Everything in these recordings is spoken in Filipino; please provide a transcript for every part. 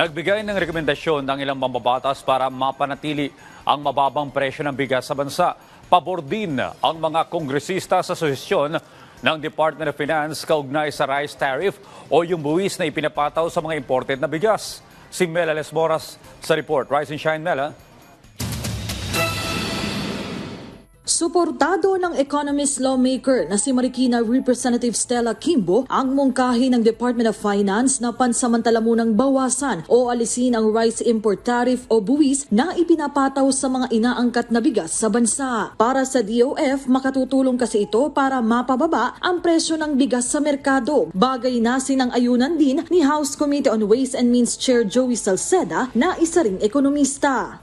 Nagbigay ng rekomendasyon ng ilang mambabatas para mapanatili ang mababang presyo ng bigas sa bansa. Pabor din ang mga kongresista sa susisyon ng Department of Finance kaugnay sa rice tariff o yung buwis na ipinapataw sa mga imported na bigas. Si Mela Lesmoras sa report. Rise and shine, Mela. Suportado ng economist lawmaker na si Marikina Representative Stella Kimbo ang mungkahi ng Department of Finance na pansamantala munang bawasan o alisin ang rice import tariff o buwis na ipinapataw sa mga inaangkat na bigas sa bansa. Para sa DOF, makatutulong kasi ito para mapababa ang presyo ng bigas sa merkado. Bagay na sinang-ayunan din ni House Committee on Ways and Means Chair Joey Salceda na isa ring ekonomista.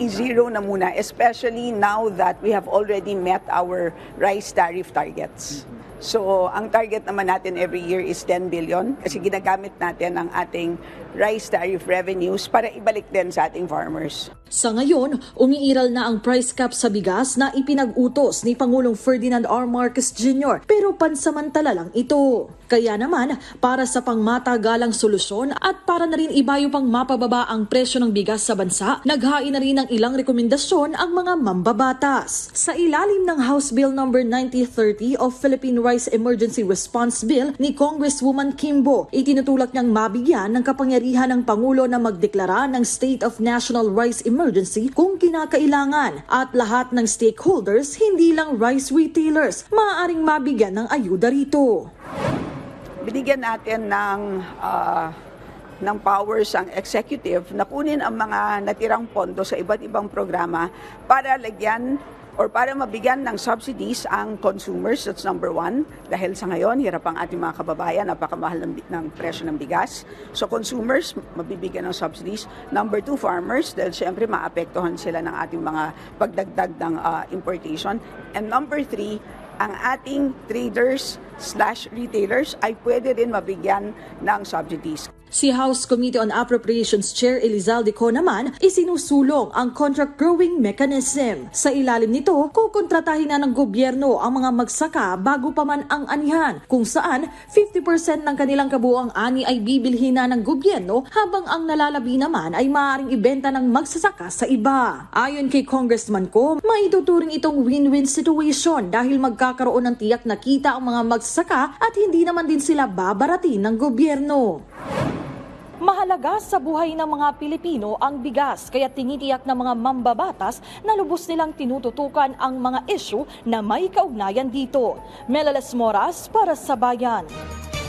I-zero na muna, especially now that we have already met our rice tariff targets. So, ang target naman natin every year is 10 billion kasi ginagamit natin ang ating rice tariff revenues para ibalik din sa ating farmers. Sa ngayon, umiiral na ang price cap sa bigas na ipinag-utos ni Pangulong Ferdinand R. Marcos Jr. pero pansamantala lang ito. Kaya naman, para sa pangmatagalang solusyon at para na rin ibayo pang mapababa ang presyo ng bigas sa bansa, naghain na rin ng ilang rekomendasyon ang mga mambabatas. Sa ilalim ng House Bill No. 9030 of Philippine Rice Emergency Response Bill ni Congresswoman Kimbo, itinutulak niyang mabigyan ng kapangyarihan ng Pangulo na magdeklara ng State of National Rice Emergency kung kinakailangan at lahat ng stakeholders, hindi lang rice retailers, maaaring mabigyan ng ayuda rito. Binigyan natin ng ah, ng powers ang executive na kunin ang mga natirang pondo sa iba't ibang programa para lagyan or para mabigyan ng subsidies ang consumers, that's number one. Dahil sa ngayon, hirap ang ating mga kababayan, napakamahal ng, ng presyo ng bigas. So consumers, mabibigyan ng subsidies. Number two, farmers, dahil syempre maapektuhan sila ng ating mga pagdagdag ng ah, importation. And number three, ang ating traders slash retailers ay pwede rin mabigyan ng subsidies. Si House Committee on Appropriations Chair Elizalde Co naman isinusulong ang contract growing mechanism. Sa ilalim nito, kukontratahin na ng gobyerno ang mga magsaka bago pa man ang anihan, kung saan 50% ng kanilang kabuang ani ay bibilhin na ng gobyerno habang ang nalalabi naman ay maaaring ibenta ng magsasaka sa iba. Ayon kay Congressman Co, maituturing itong win-win situation dahil magkakaroon ng tiyak na kita ang mga magsasaka at hindi naman din sila babaratin ng gobyerno. Mahalaga sa buhay ng mga Pilipino ang bigas kaya tinitiyak ng mga mambabatas na lubos nilang tinututukan ang mga isyu na may kaugnayan dito. Melales Moras para sa Bayan.